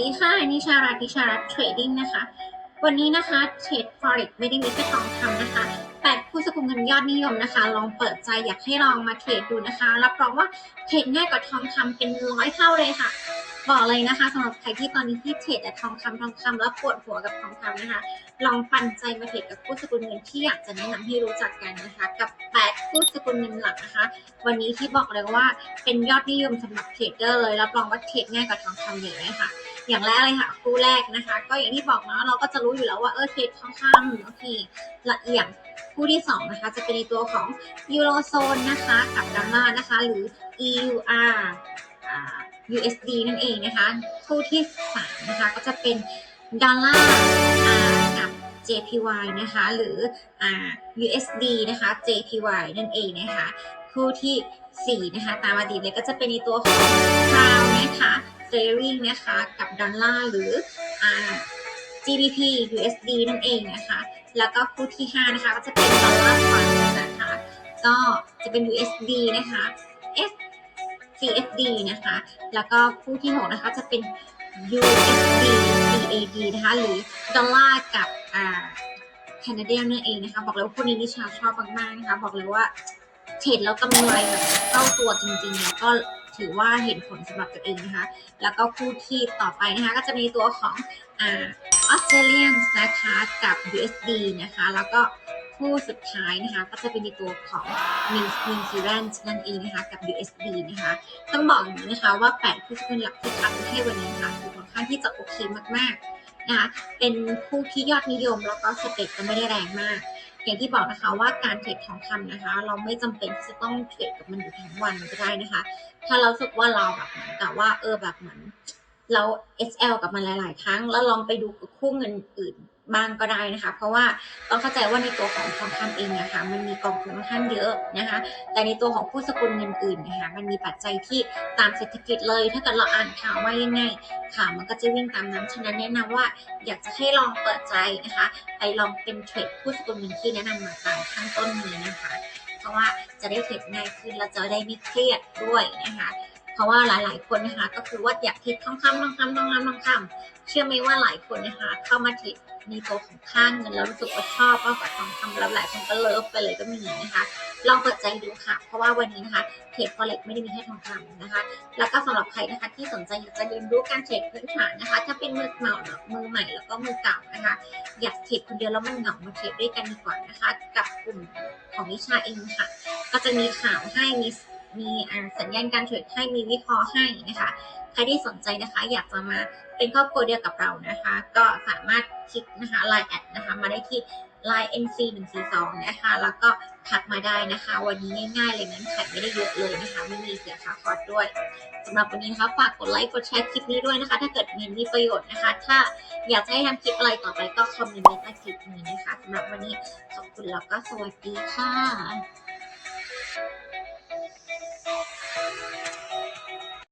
ดีค่ะนิชารัตนิชารัตเทรดดิ้งนะคะ วันนี้นะคะเทรด forex ไม่ได้มีแค่ทองคำนะคะแปดผู้สกุลเงินยอดนิยมนะคะ ลองเปิดใจอยากให้ลองมาเทรดดูนะคะ รับรองว่าเทรดง่ายกว่าทองคำเป็นร้อยเท่าเลยค่ะ บอกเลยนะคะสำหรับใครที่ตอนนี้ที่เทรดแต่ทองคำทองคำแล้วปวดหัวกับทองคำนะคะ ลองปันใจมาเทรดกับผู้สกุลเงินที่อยากจะแนะนำให้รู้จักกันนะคะ กับแปดผู้สกุลเงินหลักนะคะ วันนี้ที่บอกเลยว่าเป็นยอดนิยมสำหรับเทรดเดอร์เลยรับรองว่าเทรดง่ายกว่าทองคำเยอะเลยค่ะ อย่างแรกเลยค่ะคู่แรกนะคะ ก็อย่างที่บอกเนาะเราก็จะรู้อยู่แล้วว่าเออเทรดทองคำโอเคละเอียดคู่ที่สองนะคะจะเป็นในตัวของยูโรโซนนะคะกับดอลลาร์นะคะหรือ EUR USD นั่นเองนะคะคู่ที่สามนะคะก็จะเป็นดอลลาร์กับ JPY นะคะหรือ USD นะคะ JPY นั่นเองนะคะคู่ที่4นะคะตามอดีตเลยก็จะเป็นในตัวของ Crown นะคะ Sterling นะคะกับดอลลาร์หรือ GBP USD นั่นเองนะคะ แล้วก็คู่ที่ 5 นะคะก็จะเป็นดอลลาร์ฟันนะคะ ก็จะเป็น USD นะคะ S CSD นะคะ แล้วก็คู่ที่ 6 นะคะจะเป็น USD CAD นะคะ หรือดอลลาร์กับอ่าแคนาเดียนนั่นเองนะคะ บอกเลยว่าคู่นี้นิชาชอบมากๆนะคะ บอกเลยว่าเทรดแล้วกำไรแบบเข้าตัวจริงๆ แล้วก็ ถือว่าเห็นผลสำหรับตัวเองนะคะ แล้วก็คู่ที่ต่อไปนะคะ ก็จะมีตัวของออสเตรเลียนนะคะกับ USD นะคะ แล้วก็คู่สุดท้ายนะคะ ก็จะเป็นในตัวของ New Zealand นั่นเองนะคะ กับ USD นะคะ ต้องบอกอย่างนี้นะคะว่า8ผู้เป็นหลักที่คัดให้วันนี้ค่ะคือค่อนข้างที่จะโอเคมากๆนะคะเป็นคู่ที่ยอดนิยมแล้วก็สเต็ปก็ไม่ได้แรงมาก อย่างที่บอกนะคะว่าการเทรดทองคำนะคะ เราไม่จำเป็นที่จะต้องเทรดกับมันอยู่ทั้งวันก็ได้นะคะ ถ้าเราสึกว่าเราแบบเหมือนกับว่าเออแบบเหมือน เรา SL กับมันหลาย ๆ ครั้ง แล้วลองไปดูคู่เงินอื่นบ้างก็ได้นะคะ เพราะว่าต้องเข้าใจว่าในตัวของทองคำเองนะคะมันมีกองทุนค่อนข้างเยอะนะคะ แต่ในตัวของผู้สกุลเงินอื่นนะคะมันมีปัจจัยที่ตามเศรษฐกิจเลย ถ้าเกิดเราอ่านข่าวว่ายังไงข่าวมันก็จะวิ่งตามนั้นฉะนั้นแนะนำว่าอยากจะให้ลองเปิดใจนะคะ ไปลองเป็นเทรดผู้สกุลเงินที่แนะนำมาตามข้างต้นนี้นะคะ เพราะว่าจะได้เทรดง่ายขึ้นและจะได้ไม่เครียดด้วยนะคะ เพราะว่าหลาย ๆ คนนะคะก็คือว่าอยากเทรดทองคำทองคำทองคำทองคำเชื่อไหมว่าหลายคนนะคะเข้ามาเทรดในตัวของค่างเงินแล้วรู้สึกว่าชอบมากกว่าทองคำแล้วหลายคนก็เลิฟไปเลยก็มีนะคะลองเปิดใจดูค่ะ เพราะว่าวันนี้นะคะเทรด forex ไม่ได้มีแค่ทองคำนะคะ แล้วก็สำหรับใครนะคะที่สนใจอยากจะเรียนรู้การเทรดพื้นฐานนะคะ ถ้าเป็นมือเก่ามือใหม่แล้วก็มือเก่านะคะ อยากเทรดคนเดียวแล้วมันเหงามาเทรดด้วยกันดีกว่านะคะ กับกลุ่มของนิชาเองค่ะ ก็จะมีข่าวให้มี มีสัญญาณการเทรดให้มีวิเคราะห์ให้นะคะใครที่สนใจนะคะอยากจะมาเป็นครอบครัวเดียวกับเรานะคะ ก็สามารถคลิกนะคะ Line แอดนะคะมาได้ที่ Line NC 1 4 2นะคะ แล้วก็ทักมาได้นะคะ วันนี้ง่ายๆเลยนั้นไขไม่ได้เยอะเลยนะคะ ไม่มีเสียค่าคอร์สด้วยสำหรับวันนี้นะคะ ฝากกดไลค์ กดแชร์คลิปนี้ด้วยนะคะ ถ้าเกิดเห็นมีประโยชน์นะคะ ถ้าอยากให้ทำคลิปอะไรต่อไปก็คอมเมนต์ใต้คลิปนี้นะคะสำหรับวันนี้ขอบคุณแล้วก็สวัสดีค่ะ